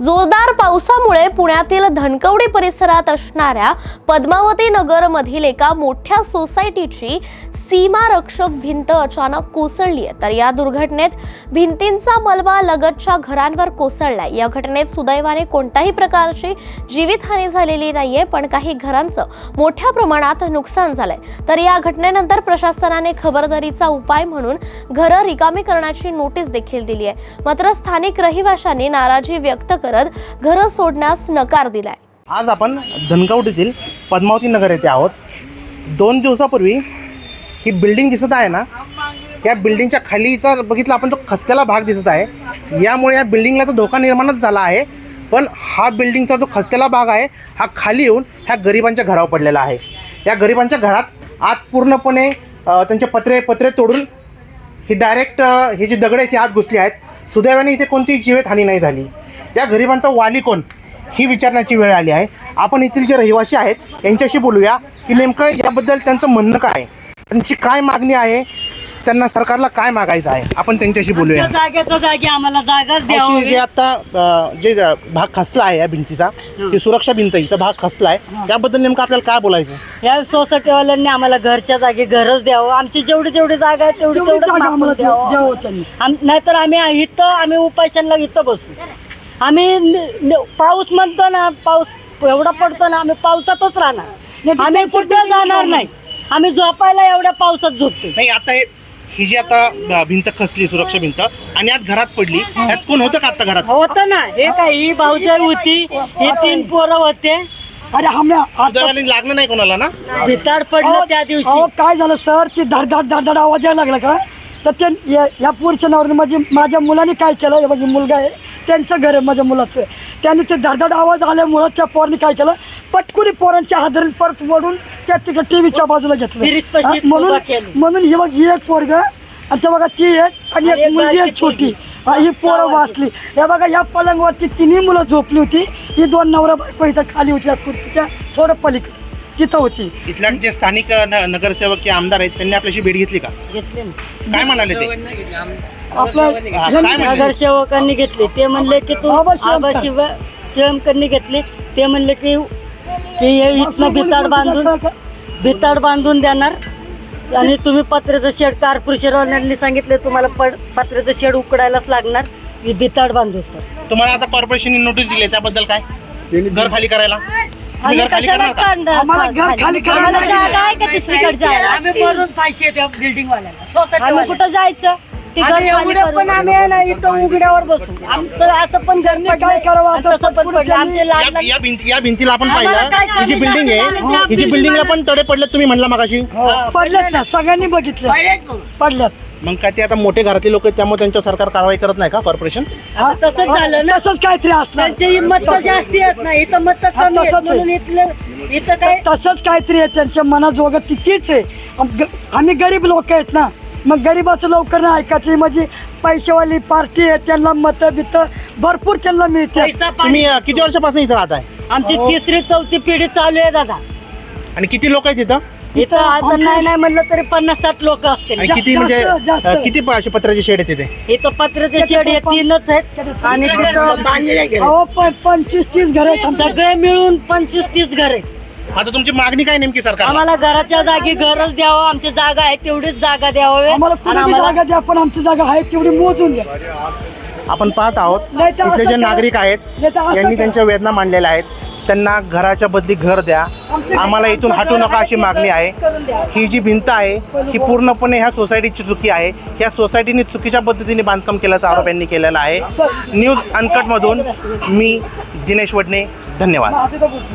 जोरदार पावसामुळे पुण्यातील धनकवडी परिसरात असणाऱ्या पद्मावती नगर मधील एका मोठ्या सोसायटीची सीमारक्षक भिंत अचानक कोसळली आहे. तर या दुर्घटनेत भिंतींचा मलबा लगतच्या घरांवर कोसळलाय. या घटनेत सुदैवाने कोणत्याही प्रकारची जीवितहानी झालेली नाहीये पण काही घरांचं मोठ्या प्रमाणात नुकसान झालंय. तर या घटनेनंतर प्रशासनाने खबरदारीचा उपाय म्हणून घरं रिकामी करण्याची नोटीस देखील दिली आहे. मात्र स्थानिक रहिवाशांनी नाराजी व्यक्त करत घरं सोडण्यास नकार दिलाय. आज आपण धनकवडीतील पद्मावती नगर येथे आहोत. दोन दिवसापूर्वी ही बिल्डिंग दिसत आहे ना या बिल्डिंगच्या खालीचा बघितला आपण तो खचलेला भाग दिसत आहे. यामुळे या बिल्डिंगला तर धोका निर्माणच झाला आहे पण हा बिल्डिंगचा जो खचलेला भाग आहे हा खाली येऊन ह्या गरिबांच्या घरावर पडलेला आहे. या गरिबांच्या घरात आत पूर्णपणे त्यांचे पत्रे पत्रे तोडून ही डायरेक्ट हे जी दगडे आहेत ती आत घुसली आहेत. सुदैवाने इथे कोणतीही जीवितहानी नाही झाली. या गरिबांचा वाली कोण? ही विचारण्याची वेळ आली आहे. आपण येथील जे रहिवासी आहेत यांच्याशी बोलूया की नेमकं याबद्दल त्यांचं म्हणणं काय आहे? त्यांची काय मागणी आहे? त्यांना सरकारला काय मागायचं आहे? आपण त्यांच्याशी बोलूया. जागेच्या जागी आम्हाला जागाच अशी द्यावी जे आता अ, जे भाग खचला आहे या भिंतीचा ती सुरक्षा भिंत हिचा भाग खचला आहे. त्याबद्दल नेमकं आपल्याला काय बोलायचं? या सोसायटीवाल्यांनी आम्हाला घरच्या जागी घरच द्यावं. आमची जेवढी जेवढी जागा आहे तेवढी जागा आम्हाला द्यावं. आम- नाहीतर आम्ही इथं आम्ही उपायशांना इथं बसू. आम्ही नि- नि- पाऊस म्हणतो ना पाऊस एवढा पडतो ना आम्ही पावसातच राहणार. आम्ही कुठे जाणार नाही? आम्ही झोपायला एवढ्या पावसात झोपतो. नाही आता हे ही जी आता अ, भिंत खचली सुरक्षा भिंत आणि आत घरात पडली यात कोण होतं का आता घरात? होतं ना. हे काय ही भाऊजाई होती ही तीन पोरं होते. अरे आम्ही आता लागलं नाही कोणाला ना? भिताड पडलं त्या दिवशी. काय झालं सर? ती धडधड धडधड आवाज यायला लागला का? तर ते या- या पुढच्या नावाने माझी माझ्या मुलाने काय केलं? हे बघ मुलगा आहे त्यांचं घर आहे माझ्या मुलाचं. त्यांनी ते धडधड आवाज आल्यामुळं त्या पोराने काय केलं? पटकुनी पोरांच्या हादरीत परत वडून त्या तिकडे टीव्हीच्या बाजूला घेतलं. म्हणून उभा केलं. म्हणून ही बघ ही एक पोरग आणि ते बघा ती एक आणि आणि एक एक मुलगी बारकी एक छोटी. हा, ही पोरं वाचली. हे बघा या पलंगवरती तिन्ही मुलं झोपली होती. ही दोन नवरा बायको इथं खाली होती या खुर्चीच्या थोडं पलीकडे. तिथं होती. इथल्या जे स्थानिक न- नगरसेवक किंवा आमदार आहेत त्यांनी आपल्याशी भेट घेतली का? घेतले ना. काय म्हणाले ते? आपलं हा, काय यांनी- म्हणले? नगरसेवकांनी घेतले. ते म्हणले की तू आबा. आबा शिव शिवमकरनी घेतले. ते म्हणले की की हे इथनं भिताड बांधून भिताड बांधून देणार. आणि तुम्ही पत्र्याचं शेड कॉर्पोरेशनवाल्यांनी सांगितले तुम्हाला पड पत्र्याचं शेड उकडायलाच लागणार. ही भिताड बांधू सर. तुम्हाला आता कॉर्पोरेशनने नोटीस दिली आहे, त्याबद्दल काय? घर खाली करायला? तुम्ही घर खाली करणार का? आम्हाला घर खाली करायला आम्हाला जागा आहे का दुसरीकडे जायला? आम्ही भरून पैसे त्या बिल्डिंग वाल्याला. आम्ही सोसायटी कुठं जायचं? ते घर आम्ही खाली एवढं करू. पण आम्ही आहे ना इथं उघड्यावर बसू आमचं असं पण घर काय करावं आता? आणि तसं पण पुढे पडलं. आमचे त्यांनी- लहान या- या भिंती या भिंतीला आपण पाहिलं. ही जी? बिल्डिंग आहे ही जी बिल्डिंगला पण तडे पडले तुम्ही म्हणला मगाशी? पडल्यात ना. सगळ्यांनी बघितलं. पडल्यात मग काय ते आता मोठे घरातले लोक आहेत त्यामुळे त्यांच्या सरकार कारवाई करत नाही का कॉर्पोरेशन हा, तसंच झालं ना. तसंच काहीतरी असणार. त्यांची मत जास्ती आहेत ना इथं मत कमी आहेत तसंच आहे. म्हणून इथलं इथं काय तसंच काहीतरी आहे. त्यांच्या मनाजोगं तिथेच आहे. आम- ग- आम्ही गरीब लोक आहेत ना. मग गरीबाचं लवकर नाही ऐकायची. म्हणजे पैशावाली पार्टी आहे त्यांना मत बित भरपूर त्यांना मिळते. पैसा पाणी तुम्ही अ, किती वर्षापासून इथं राहत आहे आमची तिसरी चौथी पिढी चालू आहे दादा. आणि किती लोक आहेत इथं? इथं असं नाही नाही. म्हणलं तरी पन्नास साठ लोक असतील. आणि जा- किती म्हणजे जास्त- जास्त. अ, किती प- असे पत्र्याचे शेड आहेत तिथे इथं पत्र्याचे शेड हे तीनच आहेत. आणि तिथं अहो प- पंचवीस तीस घर आहेत. सगळे मिळून पंचवीस तीस घर आहेत. आता तुमची मागणी काय नेमकी सरकार आम्हाला घराच्या जागी घरच द्यावं आमची जागा आहे तेवढीच जागा द्यावं. आम्हाला आम्हाला जागा द्या पण आमची जागा आहे तेवढी मोजून द्या. आपण पाहत आहोत नाही तर इथले असं जे करा- नागरिक आहेत नाही तर असं यांनी करा. त्यांच्या वेदना मांडलेल्या आहेत. त्यांना घराच्या बदली घर द्या. आम्हाला घरात इथून हटू घर नका आहे, अशी मागणी आहे. करून द्या. ही जी भिंत आहे ही पूर्णपणे ह्या सोसायटीची चुकी आहे. ह्या सोसायटीने चुकीच्या पद्धतीने बांधकाम केल्याचा आरोप यांनी केलेला आहे. न्यूज अनकटमधून मी दिनेश वडणे. धन्यवाद. हा, बोलतो.